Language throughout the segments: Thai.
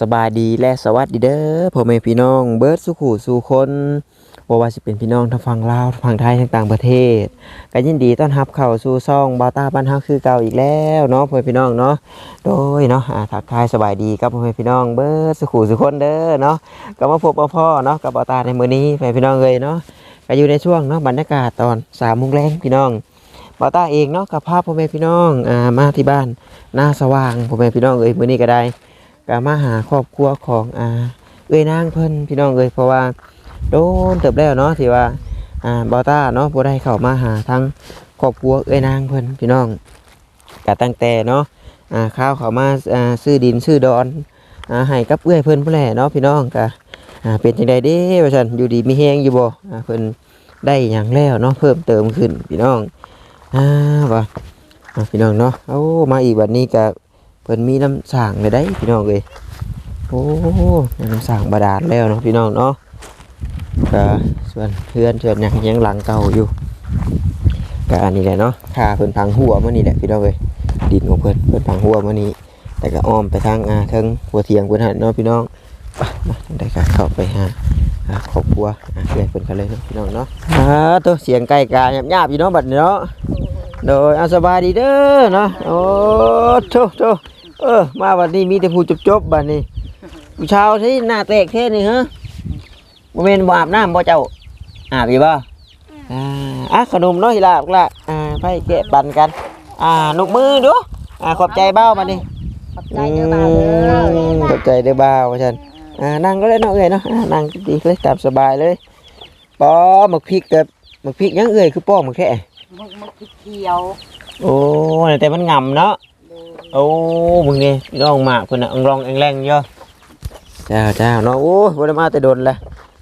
สบายดีและสวัสดีเด้อพ่อแม่พี่น้อง เบิร์ดสุขูสู่คนบ่ว่าสิเป็นพี่น้องทางฝั่งลาวทางฝั่งไทยทางต่างประเทศก็ยินดีต้อนรับเข้าสู่ซ่องบาตาบ้านเฮาคือเก่าอีกแล้วเนาะพ่อแม่พี่น้องเนาะโดยเนาะอ่าทักทายสบายดีกับพ่อแม่พี่น้องเบิร์ดสุขูสู่คนเด้อเนาะก็มาพบมาพ่อเนาะกับบาตาในมื้อนี้พ่อแม่พี่น้องเลยเนาะก็อยู่ในช่วงเนาะบรรยากาศตอน3:00นแรงพี่น้องบาตาเองเนาะกับพาพ่อแม่พี่น้องอ่ามาที่บ้านหน้าสว่างพ่อแม่พี่น้องเอ้ยมื้อนี้ก็ได้ ก็มาหาครอบครัวของอ่าเอ้ยนางเพิ่นพี่น้องเอ้ยเพราะว่าโดนเติบแล้วเนาะที่ว่าอ่าบอต้าเนาะบ่ได้เข้ามาหาทั้งครอบครัวเอ้ยนางเพิ่นพี่น้องก็ตั้งแต่เนาะอ่าข้าวเขามาอ่าซื้อดินซื้อดอนอ่าให้กับเอ้ยเพิ่นพุ่นแหละเนาะพี่น้องก็อ่าเป็นจังไดเด้ว่าซั่นอยู่ดีมีแฮงอยู่บ่อ่าเพิ่นได้หยังแล้วเนาะเพิ่มเติมขึ้นพี่น้องอ่าว่าพี่น้องเนาะเอ้มาอีกวันนี้ก็ เพิ่นมีน้ำสางเลยได้พี่น้องเอ้ยโอ้น้ำสางบาดาลแล้วเนาะพี่น้องเนาะก็ส่วนเพื่อนส่วนยังยังหลังเก่าอยู่ก็อันนี้แหละเนาะค่าเพิ่นพังหัวมื่อนี้แหละพี่น้องเอ้ยดินของเพิ่นเพิ่นพังหัวมื่อนี้แต่ก็อ้อมไปทางอ่าทางหัวเทียงเพิ่นหันเนาะพี่น้องไปมาได้ก็เข้าไปหาอ่าครอบครัวเพื่อนเพิ่นกันเลยเนาะพี่น้องเนาะอ่าตัวเสียงไก่กาหยาบๆอยู่เนาะบัดนี้เนาะ โดยเอาสบายดีเด้อเนาะโอ้โถโถเออ มาวันนี้มีแต่ผู้จบจบๆบัดนี้ผู้ชาวที่หน้าแตกเท่นี่ฮะบ่แม่นบ่อาบน้ำบ่เจ้าอาบอยู่บ่อ่าอะขนมเนาะอีหลาบักละอ่าไปแกะปันกัน อ่านกมือดูอ่าขอบใจเบ้ามานี่ขอบใจเด้อบ่าวเด้ออืมขอบใจเด้อบ่าวว่าซั่นอ่านั่งก็ได้เนาะเอ้ยเนาะอ่านั่งดีเลยตามสบายเลยปอหมึกพริกกับหมึกพริกยังเอ้ยคือป้อหมึกแค่ มึกมึกพริกเขียวโอ้แต่มันงำเนาะโอ้มึงนี่น้องหมากคนน่ะอังรองอังแรงเยอะเจ้าเจ้าเนาะโอ้ยบ่ได้มาแต่โดนละ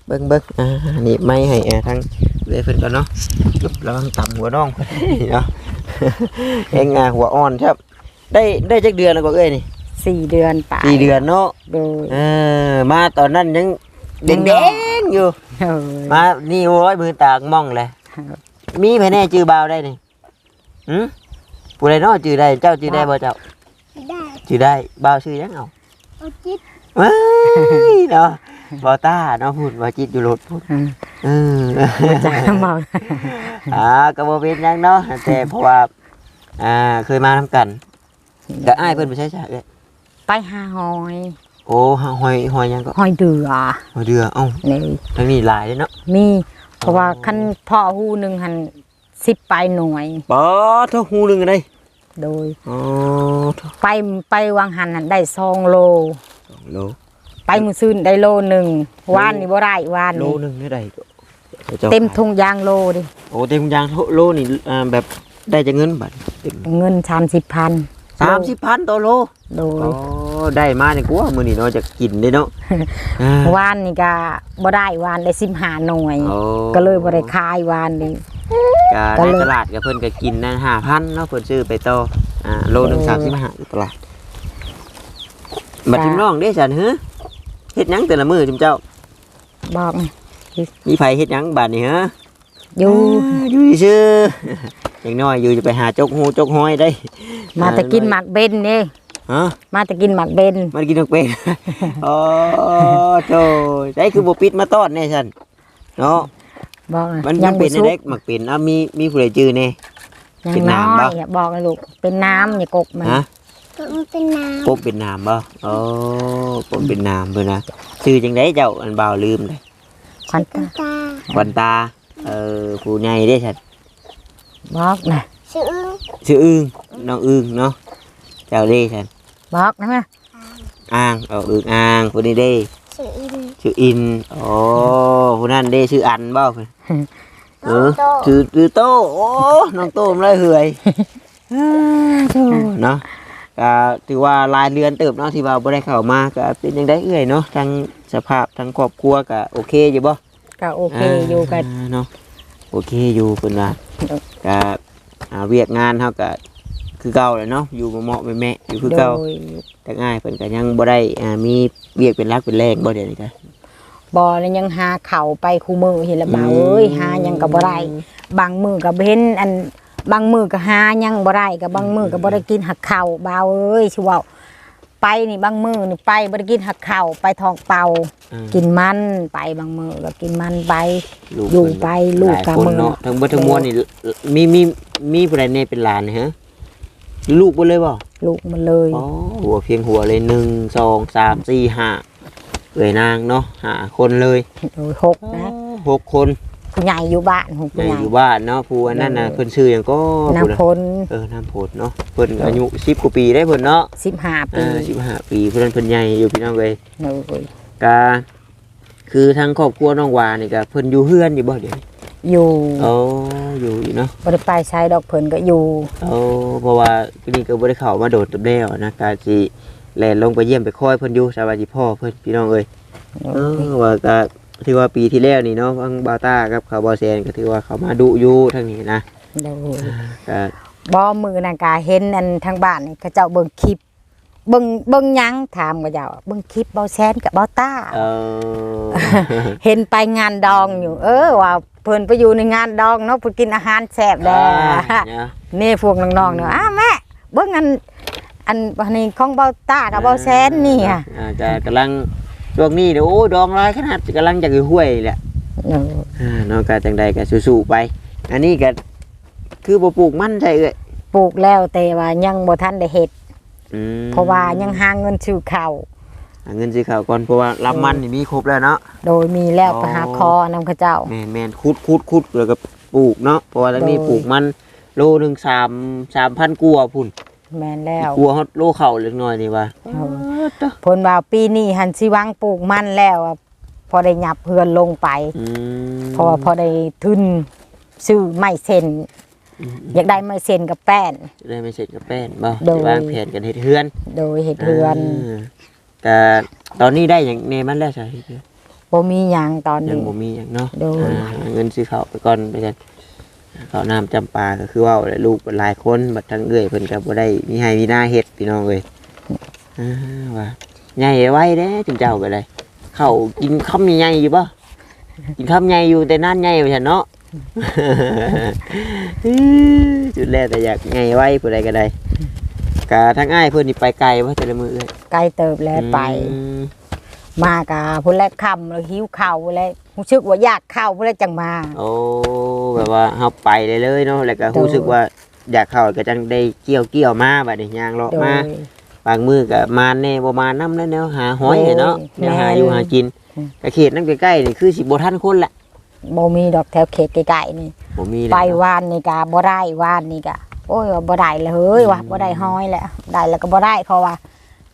เบิ่งเบิ่งอ่านี่ไม่ให้อ่าทั้งเลยเพิ่นก่อนเนาะระวังต่ำหัวน้องเพิ่นเนาะเอ็งอะหัวอ่อนครับ ได้ได้จักเดือนแล้วก็เอ้ยนี่สี่เดือนป่าสี่เดือนเนาะโดยเออมาตอนนั้นยังแดงๆอยู่เออมานี่โอ้ยมือตากม่องเลย มีไผแน่จื้อบ่าวได้นี่หืมผู้ใดเนาะจื้อได้ เจ้าจื้อได้บ่เจ้าได้ชื่อได้บ่าวชื่อยังเอาโอจิตเอ้ยเนาะบอต้าเนาะพูดว่าจิตอยู่รถพูดอืมเออ จ้าเมาอ่าก็บ่เป็นหยังเนาะแต่เพราะว่า อ่าเคยมาทำกันก็อ้ายเพิ่นไปใช้ฉากเอ้ยไปหาหอยโอ้หหอยหอยหยังก็หอยเดือหอยเดือเอ้านี่ทางนี้หลายเลยเนาะมี เพราะว่าคันพ่อหูหนึ่งหันสิบไปหน่วยปอเท่าหูหนึงกันได้โดย อ๋อไปไปวางหันหันได้สองโลโล ไปมือซื่นได้โลหนึ่งวานนี่บ่ได้วานโลนี่หนึงได้ได้ก็จ้าเต็มทุงยางโลดิโอ้เต็มยางโลนี่อ่าแบบได้จะเงินบัดเต็มเงินสามสิบพัน30,000ต่อโลโดโอ้ย ได้มาเนี่ยกูว่ามื้อนี้เนาะจะกินได้เนาะอ่าวานนี่ก็บ่ได้วานได้สิบห้าหน่วยโอ้ก็เลยบ่ได้ขาย วานนี่ก็ก็ในเลยตลาดกับเพิ่นก็กินนั่นห้าพันเนาะเพิ่นซื้อไปต่ออ่าโลหนึ่งเออสามสิบห้าอยู่ตลาดบัดทิมน้องเด้ฉันเฮ้เฮ็ดหยังแต่ละมื้อจุมเจ้าบอกมีไผเฮ็ดหยังบาดนี้ฮะอยู่าอยู่ซื่ออย่างน้อยอยู่จะไปหาจกหูจกห้อยได้ มาแต่กินหมักเบนนี่ ฮะมาแต่กินหมักเบนมากินนกเป็ดโอ้โธ่ได้คือบ่ปิดมาต้อนแน่ฉันเนาะบอกมันยัมันเป็นบ่สุกเด็กมักเป็นอะมีมีผู้ใดจื้อแน่ยังเป็นน้อน้ำปะยอะบอกเลยลูก เป็นน้ำอย่ากกมันฮะก็มันเป็นน้ปบเป็นน้ำบ่โอ้ปบเป็นน้ำเพิ่นนะชื่อจังไดเจ้าอันบ่าวลืมเลยควันำเป็นตาควันตา เออผู้ใหญ่ได้ฉัน บอกนะชื่อชื่ออึ้งน้องอึ้งเนาะเจ้าเด้ฉัน บอกนะแม่อ่างเอาอึ้งอ่างผู้นี้เด้ชื่ออินชื่ออินโอ้ผู้นั้นเด้ชื่ออันบ่เพิ่นเออโตชื่อชื่อโตโอ้น้องโตมนเลยเหื่อยอ้าโธ่เนาะก็ถือว่าหลายเรือนเติบเนาะที่ว่าบ่ได้เข้ามาก็เป็นจังไดเอื้อยเนาะทั้งสภาพทั้งครอบครัวก็โอเคอยู่บ่ก็โอเคอยู่กันาเนาะโอเคอยู่เพิ่นว่าเออก็อ่าเวียกงานเฮาก็ คือเก่าแหละเนาะอยู่เหมาะๆแม่ๆอยู่คือโดเก่ายแต่ง่ายเพิ่นก็ยังบ่ได้อ่ามีเวียกเป็นหลักเป็นแรงบ่เดี๋ยวนี้ก็ บ่แล้วยังหาเข่าวไปคู่มือเห็นละบ่าวอืม เอ้ยหายังก็บ่ได้บางมือก็เห็นอันบางมือก็หายังบ่ได้ก็บางมือก็บ่ได้กินหักเข่าวบ่าวเอ้ยสิเว้าไปนี่บางมือนี่ไปบ่ได้กินหักข้าวไปทองเป่าอ่ากินมันไปบางมือก็กินมันไป ลูกอยู่เพิ่นไปลูกหายกับคนมือเนาะทั้งเบิดทั้งมวลนี่มีมีมีผู้ใดในเป็นหลานนี่ฮะ ลูกบ่เลยบ่ลูกมันเลยอ๋อหัวเพียงหัวเลยหนึ่งสองสามสี่ห้าเอ่ยนางเนาะห้าคนเลยโดยหกนะหกคนผู้ใหญ่อยู่บ้านหกในผู้ใหญ่อยู่บ้านเนาะผู้อันนั้นน่ะเออเพิ่นชื่อหยังก็ผู้น่ะน้ำพลเออน้ำโพดเนาะเพิ่นอายุ10กว่าปีได้เพิ่นเนาะสิบห้าปีอ่า15ปีเพิ่นเพิ่นใหญ่อยู่พี่น้องเอ้ยโดยก็คือทางครอบครัวน้องวานี่ก็เพิ่นอยู่เฮือนอยู่บ่เดี๋ยวนี้ อยู่โอ้อยู่อยู่เนาะบ่ได้ไปใช้ดอกเพิ่นก็อยู่โอ้เพราะว่านี่ก็บ่ได้เข้ามาโดดตับแล้วนะก็สิแล่นลงไปเยี่ยมไปคอยเพิ่นอยู่สวัสดีพ่อเพิ่นพี่น้องเอ้ยเออว่าก็ถือว่าปีที่แล้วนี่เนาะทางบาวต้ากับเขาบอแซนก็ถือว่าเขามาดุอยู่ทางนี้นะโดยก็บ่มือนังกาเห็นอันทางบ้านนี่เขาเจ้าเบิ่งคลิปเบิ่งเบิ่งหยังถามเขาเจ้าเบิ่งคลิปเบาแซนกับเบาต้าเออเห็นไปงานดองอยู่ เออว่า เพิ่นไปอยู่ในงานดองเนาะเพิ่นกินอาหารแซ่บแด้เนี่ย นี่พวกน้องๆเนาะอ้าแม่เบิ่งอันอันอันนี้ของเบาต้ากับเบาแซนนี่อะอ่าจะกำลังช่วงนี้เนี่ยโอ้ดองร้ายขนาดกำลังจะอยู่ห้วยแหละเอออ่าเนาะก็จังใดก็สู้ๆไป อันนี้ก็คือบ่ปลูกมันใช่เอ้ยปลูกแล้วแต่ว่ายังบ่ทันได้เฮ็ดอืมเพราะว่ายังหาเงินซื้อข้าว หาเงินซื้อข้าวก่อนเพราะว่ารับมันนี่มีครบแล้วเนาะ โดยมีแล้วอ๋อไปหาคอนำเขาเจ้า แม่นแม่นคุดคุดคุดแล้วก็ปลูกเนาะเพราะว่าทางนี้โดยปลูกมันโลหนึงสามสามพันกัวาพุ่นแม่นแล้วกลัวเขาโลเข่าเล็กน้อยนี่ว่าผลว่าปีนี้หันสิหวังปลูกมันแล้วอะพอได้หยับเพื่อนลงไปอืมเพราะว่าพอได้ทุนซื้อไม้เซ็นอยากได้ไม้เซ็นกับแป้นจะได้ไม่เสร็จกับแป้นบ่โดยจะวางแผนกันเฮ็ดเฮือน โดยเฮ็ดเรือนา แต่ตอนนี้ได้อย่างเนมันแล้วใช่บ่มีหยังตอนยังนี้ บ่มีอย่างเนาะโดย อ่าหาเงินซื้อข้าวไปก่อนไปกันข้าวน้ำจำปาก็คือว่าแหละลูกหลายคนบัดทั้งเอื้อยเพิ่นก็บ่ได้มีให้มีหน้าเฮ็ดพี่น้องเอ้ยอ่าว่าใหญ่ไว้เด้จุนเจ้าก็ได้ข้าวกินคำใหญ่ๆอยู่บ่กินคำใหญ่อยู่แต่นั่นใหญ่ว่าซั่นเนาะ จุดแรกแต่อยากใหญ่ไว้ผู้ใดก็ได้ กะทั้งอ้ายเพิ่นนี่ไปไกลว่าแต่ละมื้อเอ้ยไกลเติบแล้วไป อืมมากะพุ่นแรกค่ำแล้วหิวข้าวพุ่นแรกรู้สึกว่าอยากข้าวพุ่นแรกจังมา โอ้แบบว่าเฮาไปเลยเลยเนาะแล้วก็โดยรู้สึกว่าอยากเข้าก็จังได้เกี่ยวเกี่ยวมาบัดนี้ย่างเลาะโดมายบางมื้อก็มาแน่บ่มานํแล้วแนวหาหอยเนาะโดยแนวหาอยู่แม่นหากินอืม ก็เขตนั้นใกล้ๆนี่คือสิบ่ทันคนละบ่มีดอกแถวเขตใกล้ๆนี่ บ่มีไปแล้ววานนี่กะบ่ได้วานนี่กะ โอ้ยว่าบ่ได้เลยเฮ้ยว่าบ่ได้ห้อยแหละได้แล้วก็บ่ได้เพราะว่า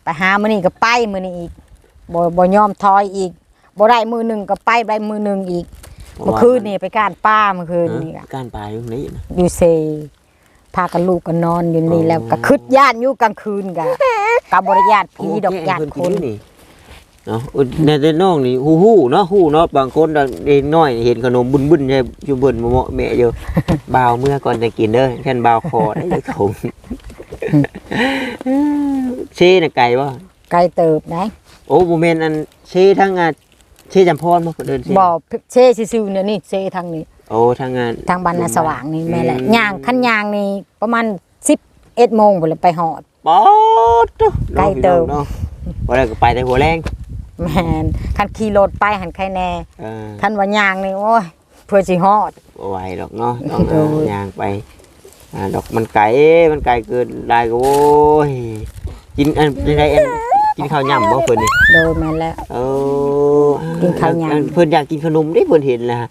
ไปหามื้อนี้ก็ไปมื้อนี้อีกบ่บ่ยอมถอยอีกบ่ได้มื้อหนึงก็ไปได้มื้อหนึงอีกเมื่อคืนนี่ไปการป้าเมื่อคืนนี่กะการปลาอยู่นี้นะอยู่เซพากันลูกกันนอนอยู่นี่อ๋อแล้วก็คึดย่านอยู่กลางคืนกะกับ่ได้ย่านผีดอกโแกย่านเพิ่คกินนี่ เนาะอุ๊ยในแต่น้องนี่ฮู้ๆเนาะฮู้เนาะบางคนเด็กน้อยเห็นขนมบุญๆใช่อยู่เบิ่นมาเหมาะแม่อยู่บ่าวเมื่อก่อนจะกินเด้อแค่นบ่าวคอได้เลยคงเชน่ะไก่บ่ไกลเติบนะโอ้บ่แม่นอันเชทั้งงานเชจำพรบ่เดินเชบ่เซซื่อๆเนี่ยนี่เซทางนี้โอ้ทั้งงานทางบ้านนาสว่างนี่แม่นแหละอืมย่างคันย่างนี่ประมาณ11โมงพุ่นแหละไปฮอดป๊อดเด้อไกลเติบเนาะบ่ได้ก็ไปแต่หัวแรง แม่นคันขี่รถไปหันใครแน่เออคันว่าย่างนี่โอ้ยเพื่อสิฮอด บ่ไหวดอกเนาะต้องโอ้หายย่างไปอ่าดอกมันไก่มันไก่เกินได้ก็โอ้ยกินอันได้ได้อันกินข้าวย่ำบ่เพิ่นนี่โดยแม่นแล้ว เออกินข้าวยำอัเพิ่นอยากกินขนมได้เพิ่นเห็นแล้วฮะ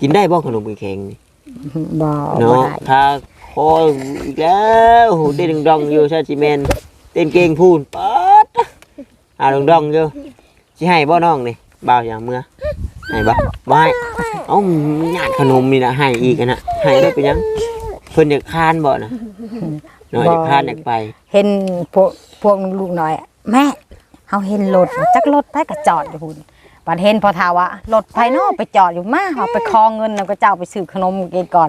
กินได้บ่ขนมแข็งๆนี่บ่บ่เนาะได้ถ้าคออีกแล้วโหเต้นดองๆอยู่ซะสิแม่นเต้นเก่งพูนป๊า ดอ่าดองๆอยู่สิให้บ่น้องนี่บ่าวอย่างเมื่อให้บ่บ่ให้เอ้าญาติขนมนี่นะให้อีกอะนะให้ได้เป็นหยังเพิ่นอยากคานบ่นะเนาะอยากคานอยากไป เห็นพวกพวกลูกน้อยอะแม่เฮาเห็นรถจักรถไปก็จอดอยู่พุ่นบัดเห็นพอทาว่ารถไผเนาะไปจอดอยู่มาเฮาไปคอเงินแล้วก็เจ้าไปซื้อขนมกินก่อน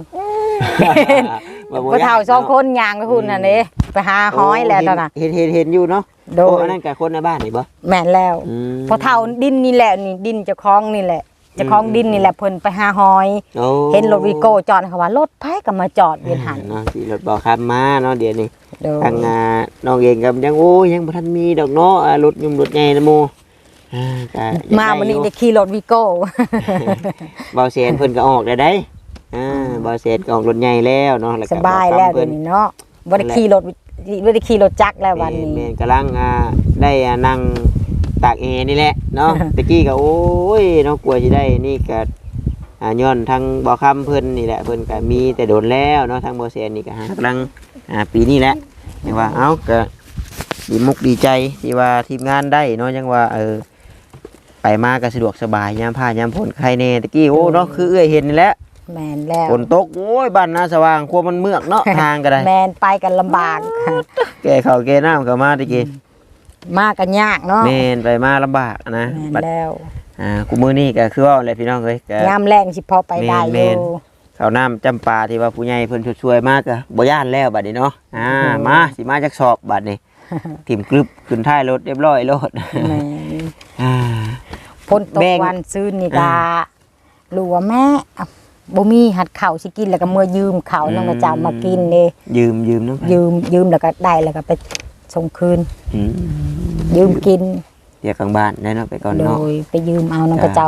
บ่บ่พอเฒ่าสองคนย่างไปพุ่นน่ะเด้ไปหาห้อยแล้วตอนน่ะ เห็นเห็นเห็นอยู่เนาะโดโอ้ยอันนั้นกับคนในบ้านนี่บ่แม่นแล้วอืมพอเท่าดินนี่แหละนี่ดินเจ้าของนี่แหละเจ้าของดินนี่แหละเพิ่นไปหาหอย โอ้เห็นรถวีโก้จอดเขาว่ารถไผก็มาจอดเวียนหันเนาะสิรถบ่ขับมาเนาะเดี๋ยวนี้ โดยทางอ่าน้องเองก็ยังโอ้ยยังบ่ทันมีดอกเนาะอ่ารถยุ่มรถใหญ่นะโมอ่าก็อยกมาได้วันนี้อยู่ได้ขี่รถวีโก้ เบาเสียนเพิ่นก็ออกได้ได้ อ่าเบาเสียนก็ออกรถใหญ่แล้วเนาะแล้วสก็บายแล้วเพิ่เดี๋ยวนนี้เนาะบ่ได้ขี่รถบ่ได้ขี่รถจักรแล้ววันนี้แม่นๆกำลังอ่าได้อ่านั่งตากแอร์นี่แหละเนาะ ตะกี้ก็โอ้ยเนาะกลัวสิได้นี่ก็อ่าย้อนทางบ่คำเพิ่นนี่แหละเพิ่นก็มีแต่โดนแล้วเนาะทางบ่เสียนนี่ก็หากำลังอ่าปีนี้แหละยังว่าเอ้าก็ดีมุกดีใจที่ว่าทีมงานได้เนาะยังว่าเออไปมาก็สะดวกสบายยามผ้ายามฝนใครแน่ตะกี้โอ้เนาะคือเอื้อยเห็นนี่แหละ แม่นแล้วฝนตกโอ้ยบ้านนาสว่างครัวมันเมือกเนาะทางก็ได้แม่นไปกันลำบากแก่ข้าวแก่น้ำก็มาตะกี้มากันยากเนาะแม่นไปมาลำบากนะแม่นบัดแล้วอ่ากูมือนี่ก็คือว่าอะไรพี่น้องเอ้ยก็ยามแรงสิพอไปได้อแม่นยู่ข้าวน้ำจำปาที่ว่าผู้ใหญ่เพิ่นช่วยๆมากก็บ่ย่านแล้วบัดนี้เนาะอ่ามาสิมาจักสอบบัดนี้ถิ่มกรึบขึ้นท้ายรถเรียบร้อยรถแม่นอ่าพ้นตแบ่กงวันซื้อนี่กาอ่ารู้ว่าแม่อะ บ่มีหัดข้าวสิกินแล้วก็เมื่อยืมข้าวน้องกระเจ้ามากินเด้ยืมยืมน้ำยืมยืมแล้วก็ได้แล้วก็ไปส่งคืน อืมยืมกินเดี๋ยวกลางบ้านได้เนาะไปก่อนโดเนาะยไปยืมเอาน้องกระเจ้า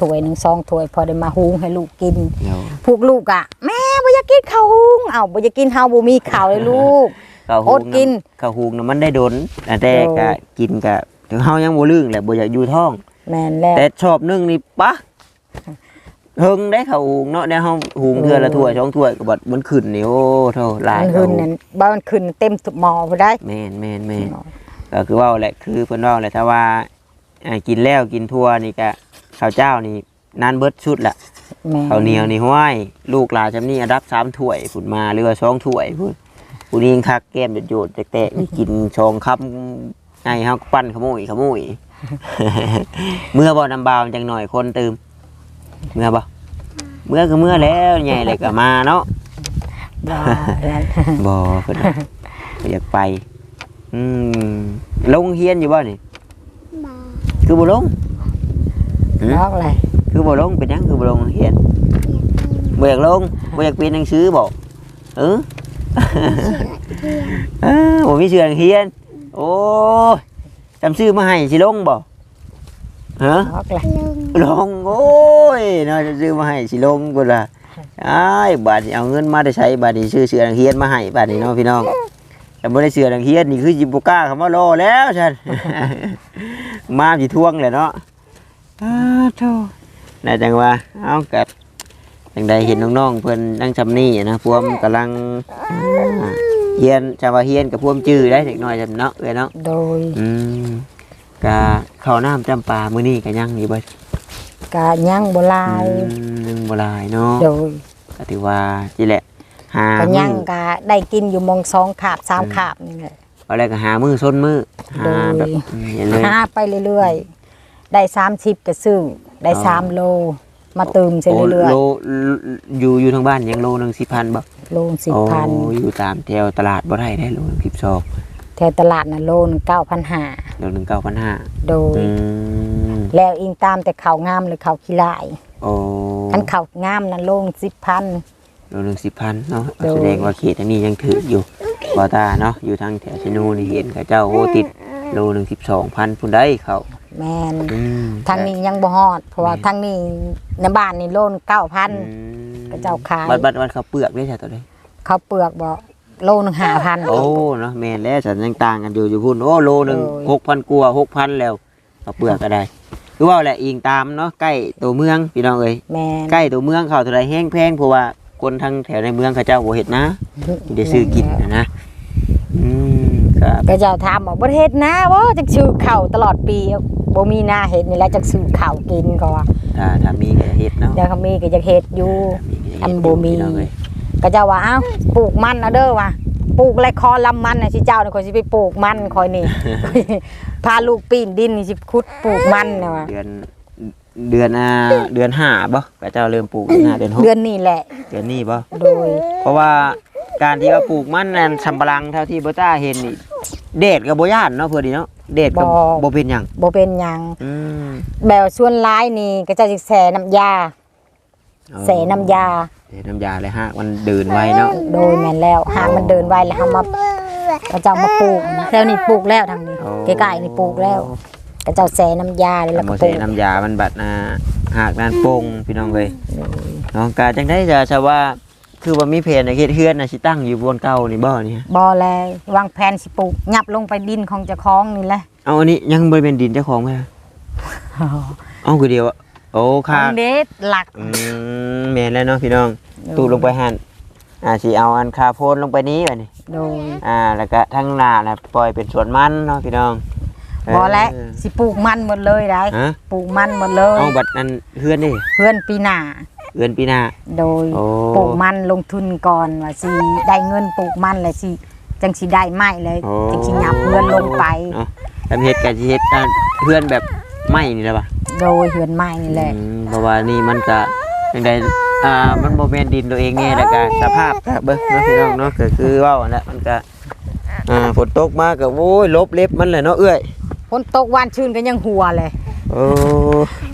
ถ้วยหนึ่งซองถ้วย พอได้มาหุงให้ลูกกิน เดี๋ยวพวกลูกอะแม่บ่อยากกินข้าวหุงเอ้าบ่อยากกินข้าวบ่มีข้าวเลยลูก ข้าวอหุดงกินำข้าวหุงน่ะมันได้โดนแต่โดก็กินก็ถึงเฮายังบ่ลืงแหละบ่อยากอยู่ท้อง แม่นแล้วแต่ชอบนึ่งนี่ปะ เฮิงได้เขาหุงเนาะได้เฮาหุงเทื่อละถ้วยสองถ้วยก็บัดมันขึ้นนี่โอ้เท่าหลายมันเขาขึ้นนั่นบ้านขึ้นเต็มหม้อบ่ได้แม่นแม่นแม่นก็คือว่าแหละคือเพิ่นว่าแหละถ้าว่าอ่ากินแล้วกินทั่วนี่ก็ข้าวเจ้านี่นานเบิดชุดละแม่ข้าวเหนียวนี่ห้วยลูกหลานจำนี่อันดับสามถ้วยผุนมาหรือว่าสองถ้วยพุ่นผู้นี้ยังคักแก้มโยดๆแตกๆนี่กินชองคำไงเฮาก็ปั้นขโมยขโมยเมื่อบ่นำบาวจังหน่อยคนตื่ม เมื่อบ่เมื่อก็เมื่อแล้วใหญ่เลยก็มาเนาะบ่นั่นบ่เพิ่นว่าบ่อยากไปอืมลงเฮียนอยู่บ่นี่บาคือบ่ลงหืมบอกเลยคือบ่ลงเป็นหยังคือบ่ลงเฮียนเรียนเองบ่อยากลงบ่อยากเปลี่ยนหนังสือบ่เออเรียนเอ้าบ่มีเสือเฮียน โอ้ยจำชื่อมาให้สิลงบ่ ฮะบอกเลยลงลงโอ้ยเนาะจำชื่อมาให้สิลงกูล่ะอ้ายบาดนี้เอาเงินมาได้ใช้บาดนี้ซื้อเสือเฮียนมาให้บาดนี้เนาะพี่น้องแต่บ่ได้เสือเฮียนนี่คือสิบ่กล้าเข้ามารอแล้วฉันมาสิทวงแหละเนาะอ้าโธ่น่าจังว่าเอากัดจังใดเห็นน้องๆเพิ่นนั่งจำนี่นะพวมกำลังอ่าเฮียนจำว่าเฮียนกับพวมจื้อได้เด็กน้อยจำเนาะเอ้ยเนาะโดยอืม กะข้าวน้ำจำปามื้อนี้ก็ยังอยู่เบ่กะย่างโบลายนึงบ่หลายเนาะโดยก็ถือว่าจิแหละหากะมื้ย่างอกะได้กินอยู่มองสองขาบสามขาบนี่แหละเอาแล้วก็หามื้อส้นมื้อหาโดยแบบอืมอย่างเลยหาไปเรื่อยๆได้สามชิปก็ซื้อได้อ๋อสามโล มาเติมเสโอ้เรื่อยโลอยู่อยู่ทางบ้านยังโลนึง10,000บ่ๆโลสิบโอ้พันอยู่ตามแถวตลาดบ่ได้ได้โลนึง12แถวตลาดน่ะโลนเก้าพันห้า โลนึง9,500โดย อืมแล้วอิงตามแต่เขาวงามหรือเขาวขี้ลายโอ้อันเขาวงามน่ะโลงสิบพันโลนึง10,000เนาะโดย แสดงว่าเขตอันนี้ยังถืออยู่บ่ตาเนาะอยู่ทางแถวชะนูนี่เห็นเขาเจ้าโอ้ติดโลนึง12,000พุ่นได้เขาแมนอืมทางนี้ยังบ่ฮอด เพราะว่าทางนี้ในบ้านนี่โลนเก้าพัน อืมก็เจ้าขาย บัดบัดบัดเขาวเปลือกได้ใช่ตัวใดเขาวเปลือกบ่ โลนึงห้าพัน โอ้เนาะแม่นแล้วฉันยังต่างกันอยู่อยู่พุ่นโอ้โลหนึงโอ้ยหกพันกว่าหกพันแล้วเอาเปลือกก็ได้คือว่าแหละอิงตามเนาะใกล้ตัวเมืองพี่น้องเอ้ยแมนใกล้ตัวเมืองเขาเท่าไรแห้งแพงเพราะว่าคนทางแถวในเมืองเขาเจ้าบ่เฮ็ดนะที่ได้ซื้อกินนะนะอืมครับ ก็เจ้าถามบอกบ่ได้เฮ็ดนะว่าจักซื้อข้าวตลอดปีบ่มีหน้าเฮ็ดนี่แหละจักซื้อข้าวกินก็ว่าถ้าถ้ามีก็เฮ็ดเนาะเดี๋ยวเขามีก็จะเฮ็ดอยู่ ถ้ามีก็อันบ่มี พี่น้องเอ้ย ก็เจ้าว่าเอ้าปลูกมันเอาเด้อว่ะปลูกไรคอลำมันน่ะสิเจ้านี่คอยสิไปปลูกมันคอยนี่ พาลูกปีนดินนี่สิขุดปลูกมันน่ะว่ะเดือนเดือนอ่าเดือนห้าบ่ก็เจ้าเริ่มปลูกเดือนห้าเดือนหกเดือนนี้แหละ เดือนนี้บ่โดย เพราะว่าการที่ว่าปลูกมันนั่นสำปะหลังเท่าที่โบต้าเห็นนี่เดดกับโบย่านเนาะเพื่อดีเนาะเดดก็บ่ บ่เป็นหยังบ่เป็นหยังอืมแบบส่วนร้ายนี่ก็จะสิแส่น้ำยา แส่น้ำยาแส่น้ำยาเลยฮะมันเดินไวเนาะโดยแม่นแล้วหากมันเดินไวแล้วเฮามาก็จะเอามาปลูกแล้วนี่ปลูกแล้วทางนี้ใกล้ๆนี่ปลูกแล้วก็เจ้าแส่น้ำยาเลยแล้วโมก็ปเสลูกน้ำยามันบัดอ่าหากด้านโป่งพี่น้องเลยน้องกาจังได้จะชาว่าคือว่ามีเพจในเขตเฮือนนะสิตั้งอยู่บนเก่านี่บ่เนี่ยบ่แลวางแผนสิปลูกยับลงไปดินของเจ้าของนี่แหละเอาอันนี้ยังบ่เป็นดินเจ้าของไหมเอาคือเดียวอะ โอ้ขค่ะองเด็ดหลัก อืมแม่นแล้วเนาะพี่น้องตูดลงไปหันอ่าสิเอาอันคาโพนลงไปนี้บัดนี้ โดยอ่า แล้วก็ทั้งหน้าน่ะปล่อยเป็นสวนมันเนาะพี่น้องเออบ่แล้วสิปลูกมันหมดเลยได้ฮะปลูกมันหมดเลย เอาบัดนั้นเฮือนนี่เพื่อนปีหน้าเฮือนปีหน้า โดยโอ้ ปลูกมันลงทุนก่อนว่าสิได้เงินปลูกมันแล้วสิจังสิได้ไม้เลยโอ้จังสิหยับเพื่อนลงไป เนาะทำเฮ็ดกันสิเฮ็ดอ่าเฮือนแบบไม้นี่แหละป่ะ โดยเฮือนไม้นี่แหละอืมเพราะว่านี่มันก็ยังไงอ่ามันโมเมนดินตัวเองไงแล้วก็สภาพก็เบิ้งเนาะพี่น้องเนาะก็คือเว่าอันนั้นมันก็อ่าฝนตกมาก็โอ้ยลบเล็บมันเลยเนาะเอื้อยฝนตกวานชื่นก็ยังหัวเลยโอ้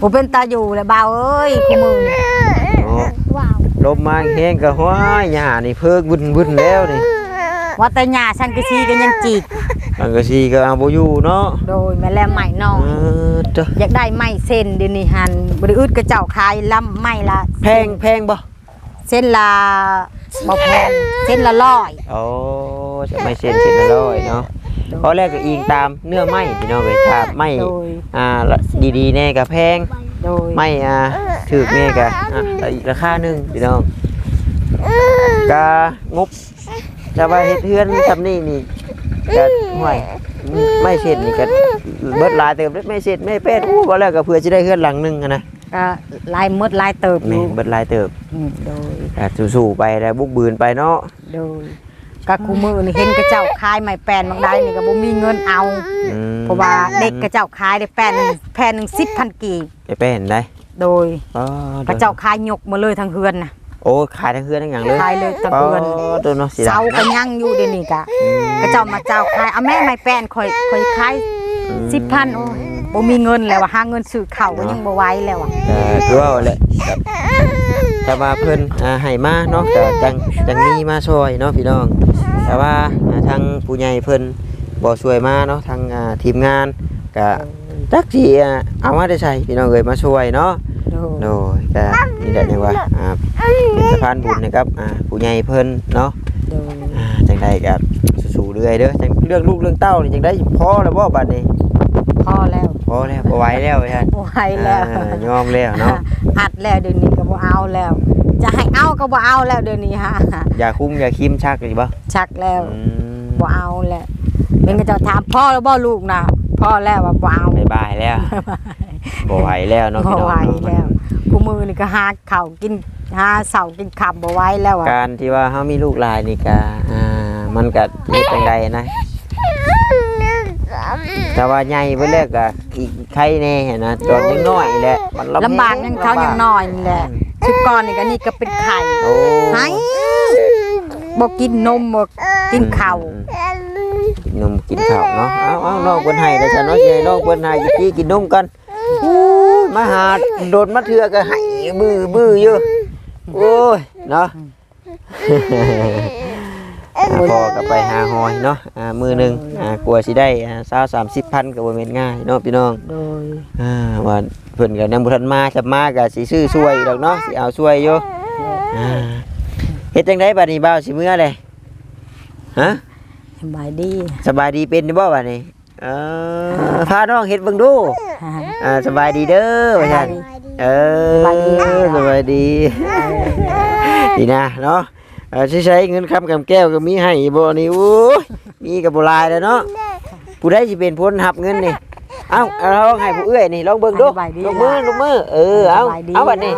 บ่เป็นตาอยู่เลยบ่าวเอ้ยคู่มือนี่เนาะว้าวลบมาแห้งก็ห้อยหญ้านี่เพิกวุ่นวุ่นแล้วนี่ว่าแต่หญ้าสังกะสีก็ยังจีก อันก็สิก็เอาบ่อยู่เนาะโดยแม่แลใหม่น้อเอยอเจ้าอยากได้ไม้เส้นเดี๋ยวนี้หันบ่ได้อึดกระเจ้าขายลำไม้ละแพงแพงบ่เส้นละบ่แพงเส้นละร้อยโอ้จะไม่เซ็นเซ็นละร้อยเนาะเพราะแรกก็อิงตามเนื้อไม้พี่น้องเอ้ยถ้าไม้โดยอ่าละดีๆแน่ก็แพง โดยไม่อ่าถือเมกะอะแต่อีกราคาหนึ่งพี่น้องกางบจะไปเฮ็ดเฮือนทำนี่นี่ ก็ห่วยไม่เสร็จนี่ก็เบิดหลายเติมไม่เสร็จไม่เป็ดอู้ก็แล้วก็เพื่อจะได้เฮือนหลังหนึงอะนะก็ลายมดลายเติบอแม่ยู่เบิดหลายเติบอืมโดย ก็สู้ๆไปแล้วบุกบืนไปเนาะโดยก็คู่มือนี่เห็นกระเจ้าขายไม้แปลนบางได้นี่ก็บ่มีเงินเอา อืมเพราะว่าเด็กกระเจ้าขายได้แปลนหนึ่งแผ่นหนึ่ง10,000กีบไปเป็นได้โดยอ๋อกระเจ้าขายยกมาเลยทั้งเฮือนน่ะ โอ้ขายทั้งเฮือนทั้งอย่างเลยขายเลยทั้งอ๋อเฮือนตัวเนาะสิเสาก็ยังอยู่เดี๋ยวนี้กะอืมกระเจ้ามาเจ้าขายเอาแม่ไม้แปลนข่อยข่อยขาย10,000โอ้ยบ่มีเงินแล้วว่าหาเงินซื้อข้าวก็ยังบ่ไหวแล้วอะก็คือว่าแหละครับแต่ว่าเพิ่นอ่าให้มาเนาะก็จังจังมีมาช่วยเนาะพี่น้อง แต่ว่าอ่าทางผู้ใหญ่เพิ่นบ่ช่วยมาเนาะทางอ่าทีมงานก็จักสิอ่าเอามาได้ใช้พี่น้องเอ้ยมาช่วยเนาะ โดยโดยก็นี่แหละจังว่าอ่าเป็นสะพานบุญนะครับอ่าผู้ใหญ่เพิ่นเนาะโดยอ่าจังไดก็สู้ๆเรื่อยเด้อจังเรื่องลูกเรื่องเต้านี่จังได้พอแล้วบ่บัดนี้พอแล้วพอแล้วบ่ไหวแล้วว่าซั่นบ่ไหวแล้วอ่ายอมแล้วเนาะอัดแล้วเดี๋ยวนี้ก็บ่เอาแล้ว จะให้เอาก็บ่เอาแล้วเดี๋ยวนี้ฮะอย่าคุ้มอย่าคิมชักอีกบ่ชักแล้วอืมบ่เอาแล้วเป็นก็จะถามพ่อแล้วบ่ลูกนะพ่อแล้วว่าบ่เอาบายบายแล้ว บ่ไหวแล้วเนาะบ่พี่น้องไหวเนาะแล้วคู่มือนี่ก็หาข้าวกินหาเสากินขับบ่ไหวแล้วอะการที่ว่าเฮามีลูกหลายนี่ก็อ่ามันก็เฮ็ดจังไดนะ แต่ว่าใหญ่เพิ่นแล้วก็อีกใครแน่นะตอนยังน้อยแหละมันลำบากยังเขายังน้อยนี่แหละชุดก่อนนี่ก็นี่ก็เป็นไข่โอ้ให้บ่กินนมบ่กินข้าวกินนมกินข้าวเนาะเอาเอาน้องเพิ่นให้แล้วฉันเนาะสิให้น้องเพิ่นให้กินกี้กินนมกันอู้ย มาหาโดนมาเทื่อก็ให้บื้อบื้ออยู่โอ้ยเนาะพอกับไปหาหอยเนาะอ่ามือหนึ่งอ่ากลัวสิได้อ่าสาวสามสิบพันกับบ่แม่นง่ายเนาะพี่น้องโดยอ่าว่าเพิ่นก็ยังบ่ทันมาจะมาก็สิซื้อช่วยดอกเนาะสิเอาช่วยอยู่อ่าเฮ็ดจังไดบัดนี้บ่าวสิมื้อเลยฮะสบายดีสบายดีเป็นอยู่บ่บัดนี้เออพาน้องเฮ็ดเบิ่งดู อ่าสบายดีเด้อว่าซั่นเออสบายดีสบายดีดีนะเนาะเออสิใช้เงินคำกำแก้วก็มีให้บ่นี่โอ้ยมีก็บ่หลายแล้วเนาะผู้ใดสิเป็นพ้นหับเงินนี่เอ้าเอาลองให้ผู้เอื้อยนี่ลองเบิ่งดูสบายดีลงมือลงมือเออเอาสบายดีเอาบัดนี้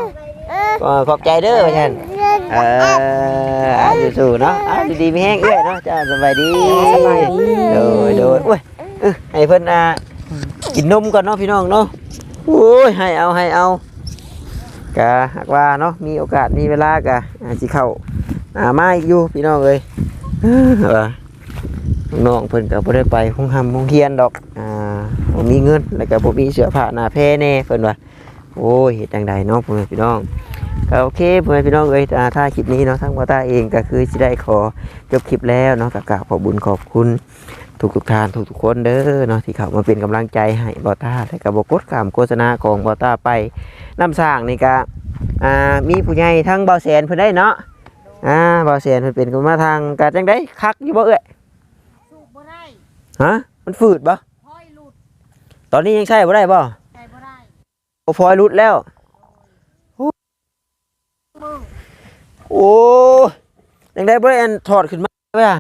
เออขอบใจเด้อว่าซั่นเออเอาสู้ๆเนาะเอาดีๆมีแห้งเอื้อยเนาะจ้าสบายดีสบายดีโดยโดยโอ้ยเออให้เพิ่นอ่า กินนมก่อนเนาะพี่น้องเนาะโอ้ยให้เอาให้เอากะหากว่าเนาะมีโอกาสมีเวลากะอาจสิเข้าอามาอีกอยู่พี่น้องเอ้ยเออว่น้องเพิ่นก็บ่ได้ไปห้องหำห้องเฮียนดอกอ่าบ่มีเงินแล้วก็บ่มีเสื้อผ้าหน้าแพร่แน่เพิ่นว่าโอ้ยเฮ็ดจังไดเนาะพ่อแม่พี่น้องก็โอเคพ่อแม่พี่น้องเอ้ยถ้าคลิปนี้เนาะทางบ่ตาเองก็คือสิได้ขอจบคลิปแล้วเนาะก็กาขอบุญขอบคุณ ทุกทุกท่านทุกทุกคนเด้อเนาะที่เขามาเป็นกำลังใจให้บอต้าและกับบกดกามโฆษณาของบอต้าไปน้ำสร้างนี่ก็อ่ามีผู้ใหญ่ทั้งเบาแสนเพิ่นได้เนาะอ่าเบาแสนเพิ่นเป็นคนมาทางกาจังได้คักอยู่บ่เอ้ยสูบบ่ได้ฮะมันฝืดบ่ห้อยหลุดตอนนี้ยังใช้บ่ได้บ่ใส่บ่ได้โอ้ฟอยรุดแล้วโอ้ยังได้บ่ได้อันถอดขึ้นมาเว้ยอะ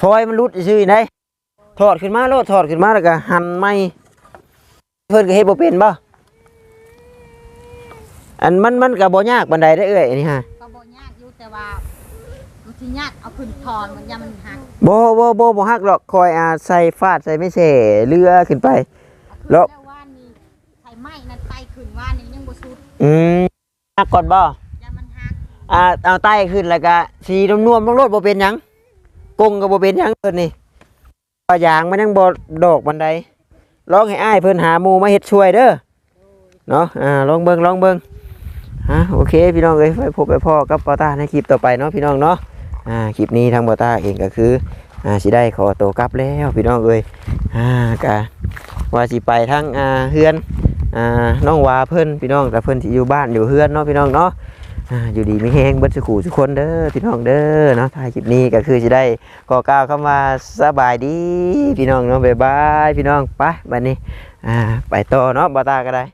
ฟอยมันรุดซื่อๆได้ถอดขึ้นมาโลดถอดขึ้นมาแล้วก็หั่นใหม่เพิ่นก็เฮ็ดบ่เป็นบ่อันมันมันก็บ่ยากบันไดได้อเอ้ยอันนี้ฮะก็บ่ยากอยู่แต่ว่ามันสิยากเอาขึ้นถอนมันยามมันหักบ่บ่บ่บ่ฮักหรอกคอยอาใส่ฟาดใส่ไม่เสเรือขึ้นไป เอาขึ้นแล้ว แล้วว่านนี่ใส่ไม้นั่นไตขึ้นว่านนี่ยังบ่สุดอืมฮักก่อนบ่ยามมันหักอ่าเอาไต้ขึ้นแล้วก็สีนวมๆลงรถบ่เป็นหยัง กงก็บ่เป็นหยังเพิ่นนี่ปลายางมันยังบ่ดอกบันไดลองให้อ้ายเพิ่นหาหมู่มาเฮ็ดช่วยเด้อเนาะอ่าลองเบิ่งลองเบิ่งฮะโอเค พี่น้องเอ้ยไว้พบไปพ่อกับปอต้าในคลิปต่อไปเนาะพี่น้องเนาะอ่าคลิปนี้ทางปอต้าเองก็คืออ่าสิได้ขอตัวกลับแล้วพี่น้องเอ้ยอ่ากะว่าสิไปทางอ่าเฮือนอ่าน้องวาเพิ่นพี่น้องแต่เพิ่นที่อยู่บ้านอยู่เฮือนเนาะพี่น้องเนาะ อยู่ดีไม่แห้งเบิดสุขูทุกคนเด้อพี่น้องเด้อเนาะท้ายคลิปนี้ก็คือจะได้ก่อกล่าวคำว่าสบายดี พี่น้องเนาะบ๊ายบายพี่น้องไปบัดนี้อ่าไปต่อเนาะบาตาก็ได้